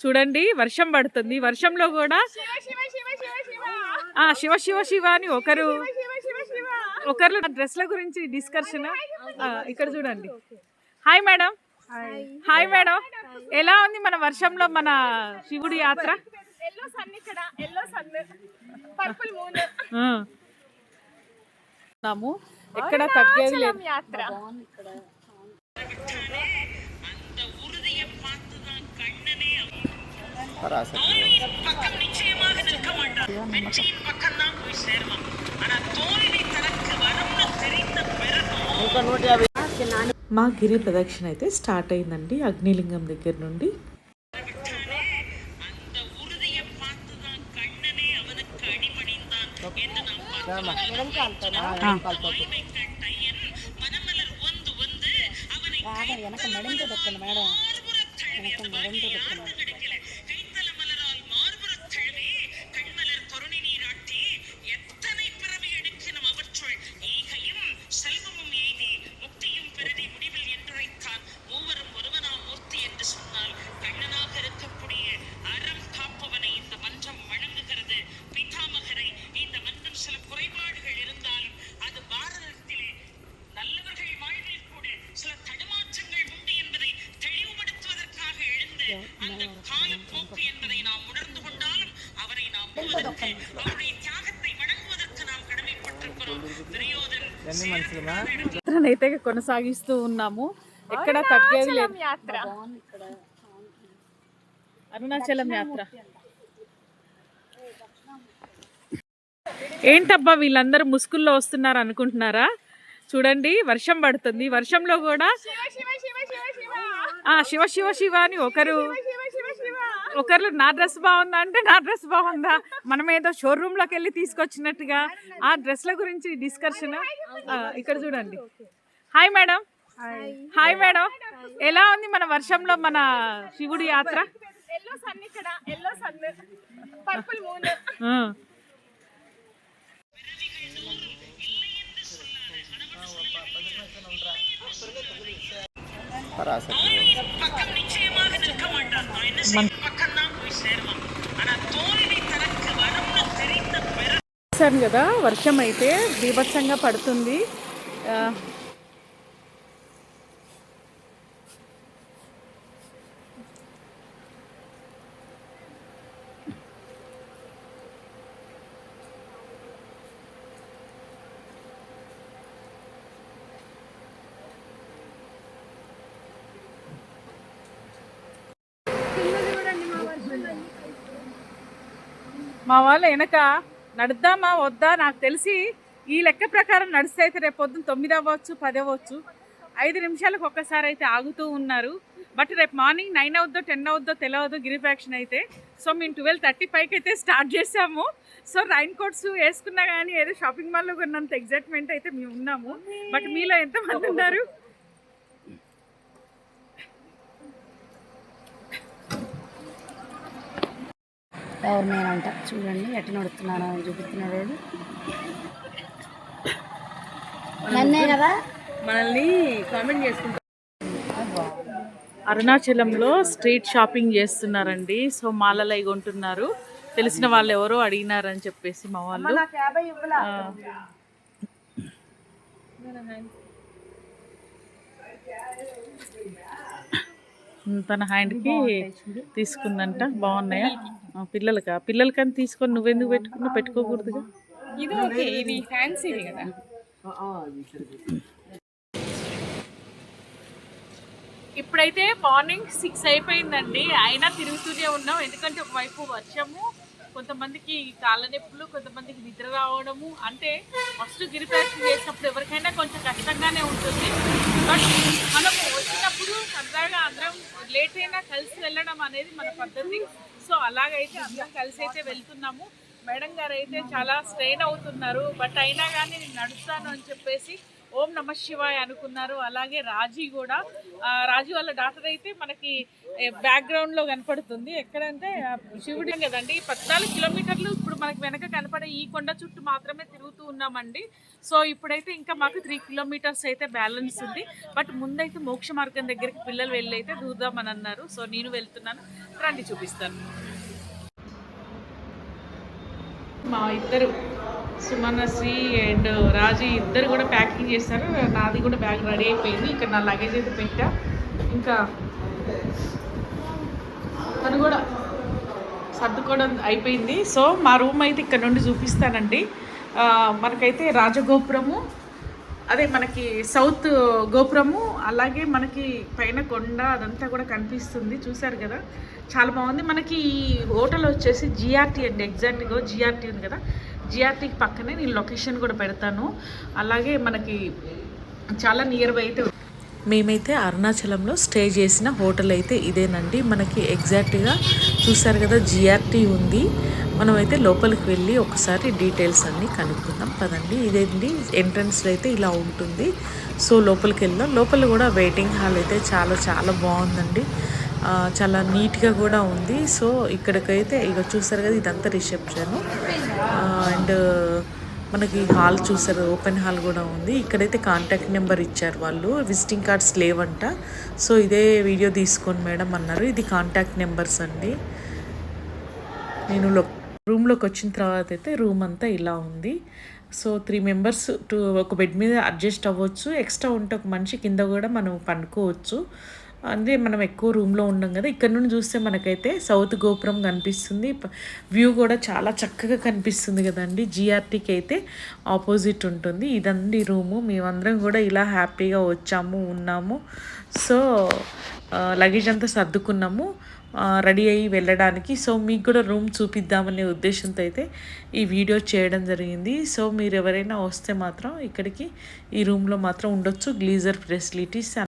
చూడండి వర్షం పడుతుంది. వర్షంలో కూడా ఆ శివ శివ శివ అని ఒకరు ఒకరు డ్రెస్ల గురించి డిస్కషన్ ఇక్కడ చూడండి. హాయ్ మేడం హాయ్ మేడం ఎలా ఉంది మన వర్షంలో మన శివుడి యాత్ర? ఇక్కడ ఎక్కడ తగ్గేది లేదు. మా గిరి ప్రదక్షిణ అయితే స్టార్ట్ అయిందండి అగ్నిలింగం దగ్గర నుండి. మేడం. நாம் நம்புவதற்கு அவருடைய தியாகத்தை வணங்குவதற்கு நாம் கடமைப்பட்டிருக்கிறோம் துரியோதன் అయితే కొనసాగిస్తూ ఉన్నాము ఎక్కడ తగ్గేది లేదు యాత్ర అరుణాచలం యాత్ర ఏంటబ్బా వీళ్ళందరూ ముసుగుల్లో వస్తున్నారు అనుకుంటున్నారా చూడండి వర్షం పడుతుంది వర్షంలో కూడా శివ శివ శివ శివ శివ ఆ శివ శివ శివ అని ఒకరు శివ శివ శివ ఒకరు నా డ్రెస్ బాగుందా అంటే నా డ్రెస్ బాగుందా? మనం ఏదో షోరూమ్లోకి వెళ్ళి తీసుకొచ్చినట్టుగా ఆ డ్రెస్ల గురించి డిస్కషన్ ఇక్కడ చూడండి. Hi madam. Hi madam. ఎలా ఉంది మన వర్షంలో మన శివుడి యాత్ర? మూన్ చూసాను కదా వర్షం అయితే బీభత్సంగా పడుతుంది ఆ, మా వాళ్ళు వెనక నడుద్దామా వద్దా నాకు తెలిసి ఈ లెక్క ప్రకారం నడిస్తే అయితే రేపు పొద్దున్న తొమ్మిది అవ్వచ్చు పది అవ్వచ్చు. ఐదు నిమిషాలకు ఒక్కసారి అయితే ఆగుతూ ఉన్నారు. బట్ రేపు మార్నింగ్ నైన్ అవుద్దో టెన్ అవుద్దో తెలియదు గిరిఫాక్షన్ అయితే. సో మేము ట్వెల్వ్ థర్టీ ఫైవ్కి అయితే స్టార్ట్ చేసాము. సో రైన్ కోట్స్ వేసుకున్నా కానీ ఏదో షాపింగ్ మాల్లో కొన్నంత ఎగ్జైట్మెంట్ అయితే మేము ఉన్నాము. బట్ మీలో ఎంతమంది ఉన్నారు? ఎవరు నేనంట చూడండి ఎట్లా నడుస్తున్నాను అని చూపిస్తున్నాడు వాడు. నన్నే కదా? మనల్ని కామెంట్ చేసుకుంటారు అరుణాచలంలో స్ట్రీట్ షాపింగ్ చేస్తున్నారండి. సో మాలలు అవి కొంటున్నారు. తెలిసిన వాళ్ళు ఎవరో అడిగినారని చెప్పేసి మా వాళ్ళు. తన హ్యాండ్కి తీసుకుందంట. బాగున్నాయా? పిల్లలకా? పిల్లలకని తీసుకొని నువ్వెందుకు పెట్టుకున్నావు? పెట్టుకోకూడదుగా? ఇది ఓకే ఇది ఫ్యాన్సీది కదా. ఇప్పుడైతే మార్నింగ్ సిక్స్ అయిపోయిందండి. అయినా తిరుగుతూనే ఉన్నాం. ఎందుకంటే ఒకవైపు వర్షము కొంతమందికి కాళ్ళ నొప్పులు కొంతమందికి నిద్ర రావడము. అంటే ఫస్ట్ గిరిప్రదక్షిణ చేసినప్పుడు ఎవరికైనా కొంచెం కష్టంగానే ఉంటుంది. బట్ మనము వచ్చినప్పుడు సరదాగా అందరం లేట్ అయినా కలిసి వెళ్ళడం అనేది మన పద్ధతి. సో అలాగైతే అందరం కలిసి అయితే వెళ్తున్నాము. మేడం గారు అయితే చాలా స్ట్రెయిన్ అవుతున్నారు. బట్ అయినా కానీ నేను నడుస్తాను అని చెప్పేసి ఓం నమ శివాయ అనుకున్నారు. అలాగే రాజీ కూడా. రాజీ వాళ్ళ డాక్టర్ అయితే మనకి బ్యాక్గ్రౌండ్లో కనపడుతుంది. ఎక్కడంటే శివుడు కదండి. పద్నాలుగు కిలోమీటర్లు ఇప్పుడు మనకి వెనక కనపడే ఈ కొండ చుట్టూ మాత్రమే తిరుగుతూ ఉన్నామండి. సో ఇప్పుడైతే ఇంకా మాకు త్రీ కిలోమీటర్స్ అయితే బ్యాలెన్స్ ఉంది. బట్ ముందైతే మోక్ష మార్గం దగ్గరికి పిల్లలు వెళ్ళి అయితే దూదామని అన్నారు. సో నేను వెళ్తున్నాను. రండి చూపిస్తాను. మా ఇద్దరు సుమనశ్రీ అండ్ రాజు ఇద్దరు కూడా ప్యాకింగ్ చేస్తారు నాది కూడా బ్యాగ్ రెడీ అయిపోయింది. ఇక్కడ నా లగేజ్ అయితే పెట్టా. ఇంకా తను కూడా సర్దుకోవడం అయిపోయింది. సో మా రూమ్ అయితే ఇక్కడ నుండి చూపిస్తానండి. మనకైతే రాజగోపురము అదే మనకి సౌత్ గోపురము అలాగే మనకి పైన కొండ అదంతా కూడా కనిపిస్తుంది. చూసారు కదా? చాలా బాగుంది. మనకి ఈ హోటల్ వచ్చేసి జిఆర్టీ అండి. ఎగ్జాక్ట్గా జిఆర్టీ ఉంది కదా? జిఆర్టీ పక్కనే నేను లొకేషన్ కూడా పెడతాను. అలాగే మనకి చాలా నియర్ బై అయితే మేమైతే అరుణాచలంలో స్టే చేసిన హోటల్ అయితే ఇదేనండి. మనకి ఎగ్జాక్ట్గా చూసారు కదా జిఆర్టీ ఉంది. మనమైతే లోపలికి వెళ్ళి ఒకసారి డీటెయిల్స్ అన్నీ కనుక్కుందాం. పదండి ఇదేంటి? ఎంట్రన్స్లో అయితే ఇలా ఉంటుంది. సో లోపలికి వెళ్దాం. లోపల కూడా వెయిటింగ్ హాల్ అయితే చాలా చాలా బాగుందండి. చాలా నీట్గా కూడా ఉంది. సో ఇక్కడికైతే ఇక చూసారు కదా ఇదంతా రిసెప్షన్ అండ్ మనకి హాల్ చూసారు ఓపెన్ హాల్ కూడా ఉంది. ఇక్కడైతే కాంటాక్ట్ నెంబర్ ఇచ్చారు వాళ్ళు. విజిటింగ్ కార్డ్స్ లేవంట. సో ఇదే వీడియో తీసుకోండి మేడం అన్నారు. ఇది కాంటాక్ట్ నెంబర్స్ అండి. నేను లో రూమ్లోకి వచ్చిన తర్వాత అయితే రూమ్ అంతా ఇలా ఉంది. సో త్రీ మెంబర్స్ టూ ఒక బెడ్ మీద అడ్జస్ట్ అవ్వచ్చు. ఎక్స్ట్రా ఉంటే ఒక మనిషి కింద కూడా మనం పండుకోవచ్చు. అంటే మనం ఎక్కువ రూమ్లో ఉన్నాం కదా ఇక్కడ నుండి చూస్తే మనకైతే సౌత్ గోపురం కనిపిస్తుంది. వ్యూ కూడా చాలా చక్కగా కనిపిస్తుంది కదండి. జిఆర్టీకి అయితే ఆపోజిట్ ఉంటుంది. ఇదండి రూము. మేమందరం కూడా ఇలా హ్యాపీగా వచ్చాము ఉన్నాము. సో లగేజ్ అంతా సర్దుకున్నాము. రెడీ అయ్యి వెళ్ళడానికి. సో మీకు కూడా రూమ్ చూపిద్దామనే ఉద్దేశంతో అయితే ఈ వీడియో చేయడం జరిగింది. సో మీరు ఎవరైనా వస్తే మాత్రం ఇక్కడికి ఈ రూమ్లో మాత్రం ఉండొచ్చు. Geyser facilities